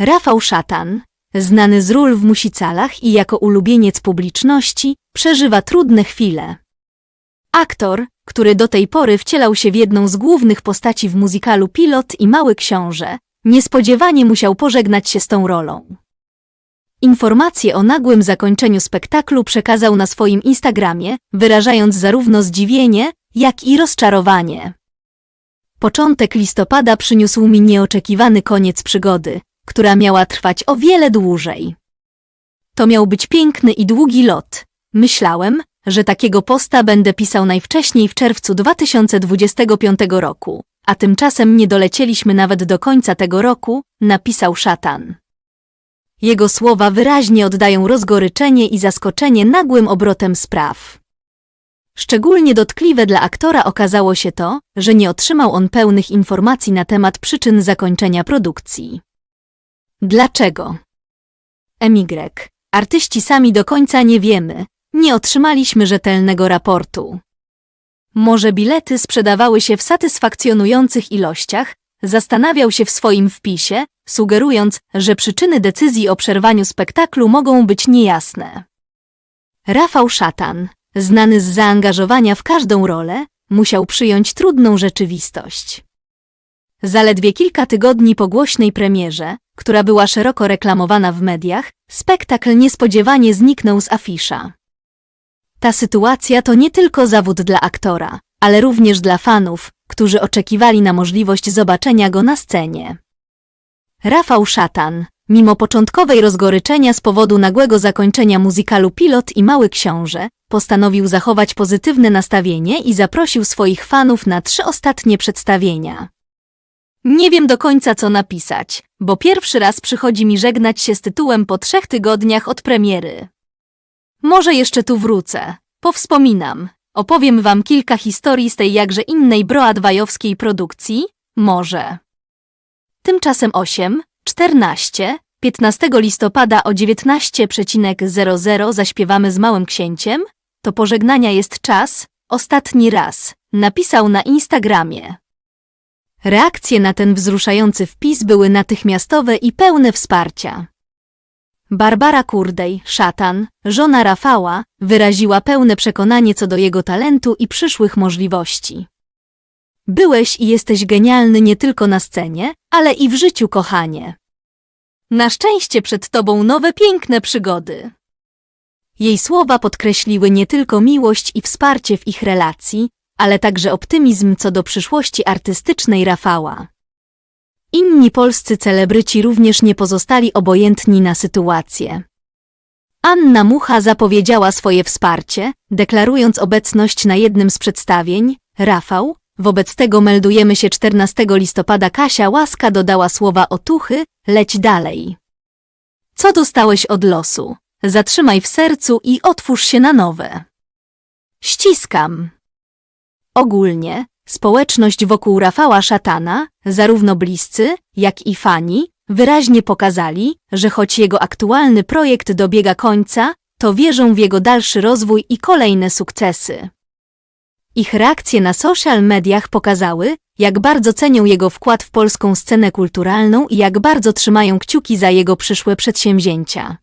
Rafał Szatan, znany z ról w musicalach i jako ulubieniec publiczności, przeżywa trudne chwile. Aktor, który do tej pory wcielał się w jedną z głównych postaci w muzykalu Pilot i Mały Książę, niespodziewanie musiał pożegnać się z tą rolą. Informację o nagłym zakończeniu spektaklu przekazał na swoim Instagramie, wyrażając zarówno zdziwienie, jak i rozczarowanie. Początek listopada przyniósł mi nieoczekiwany koniec przygody, która miała trwać o wiele dłużej. To miał być piękny i długi lot. Myślałem, że takiego posta będę pisał najwcześniej w czerwcu 2025 roku, a tymczasem nie dolecieliśmy nawet do końca tego roku, napisał szatan. Jego słowa wyraźnie oddają rozgoryczenie i zaskoczenie nagłym obrotem spraw. Szczególnie dotkliwe dla aktora okazało się to, że nie otrzymał on pełnych informacji na temat przyczyn zakończenia produkcji. Dlaczego? MY. Artyści sami do końca nie wiemy, nie otrzymaliśmy rzetelnego raportu. Może bilety sprzedawały się w satysfakcjonujących ilościach, zastanawiał się w swoim wpisie, sugerując, że przyczyny decyzji o przerwaniu spektaklu mogą być niejasne. Rafał Szatan, znany z zaangażowania w każdą rolę, musiał przyjąć trudną rzeczywistość. Zaledwie kilka tygodni po głośnej premierze, która była szeroko reklamowana w mediach, spektakl niespodziewanie zniknął z afisza. Ta sytuacja to nie tylko zawód dla aktora, ale również dla fanów, którzy oczekiwali na możliwość zobaczenia go na scenie. Rafał Szatan, mimo początkowej rozgoryczenia z powodu nagłego zakończenia muzykalu Pilot i Mały Książę, postanowił zachować pozytywne nastawienie i zaprosił swoich fanów na trzy ostatnie przedstawienia. Nie wiem do końca co napisać, bo pierwszy raz przychodzi mi żegnać się z tytułem po trzech tygodniach od premiery. Może jeszcze tu wrócę, powspominam, opowiem wam kilka historii z tej jakże innej broadwajowskiej produkcji, może. Tymczasem 8, 14, 15 listopada o 19.00 zaśpiewamy z Małym Księciem, to pożegnania jest czas, ostatni raz, napisał na Instagramie. Reakcje na ten wzruszający wpis były natychmiastowe i pełne wsparcia. Barbara Kurdej, szatan, żona Rafała, wyraziła pełne przekonanie co do jego talentu i przyszłych możliwości. Byłeś i jesteś genialny nie tylko na scenie, ale i w życiu, kochanie. Na szczęście przed tobą nowe piękne przygody. Jej słowa podkreśliły nie tylko miłość i wsparcie w ich relacji, ale także optymizm co do przyszłości artystycznej Rafała. Inni polscy celebryci również nie pozostali obojętni na sytuację. Anna Mucha zapowiedziała swoje wsparcie, deklarując obecność na jednym z przedstawień. Rafał, wobec tego meldujemy się 14 listopada Kasia Łaska dodała słowa otuchy, leć dalej. Co dostałeś od losu? Zatrzymaj w sercu i otwórz się na nowe. Ściskam. Ogólnie, społeczność wokół Rafała Szatana, zarówno bliscy, jak i fani, wyraźnie pokazali, że choć jego aktualny projekt dobiega końca, to wierzą w jego dalszy rozwój i kolejne sukcesy. Ich reakcje na social mediach pokazały, jak bardzo cenią jego wkład w polską scenę kulturalną i jak bardzo trzymają kciuki za jego przyszłe przedsięwzięcia.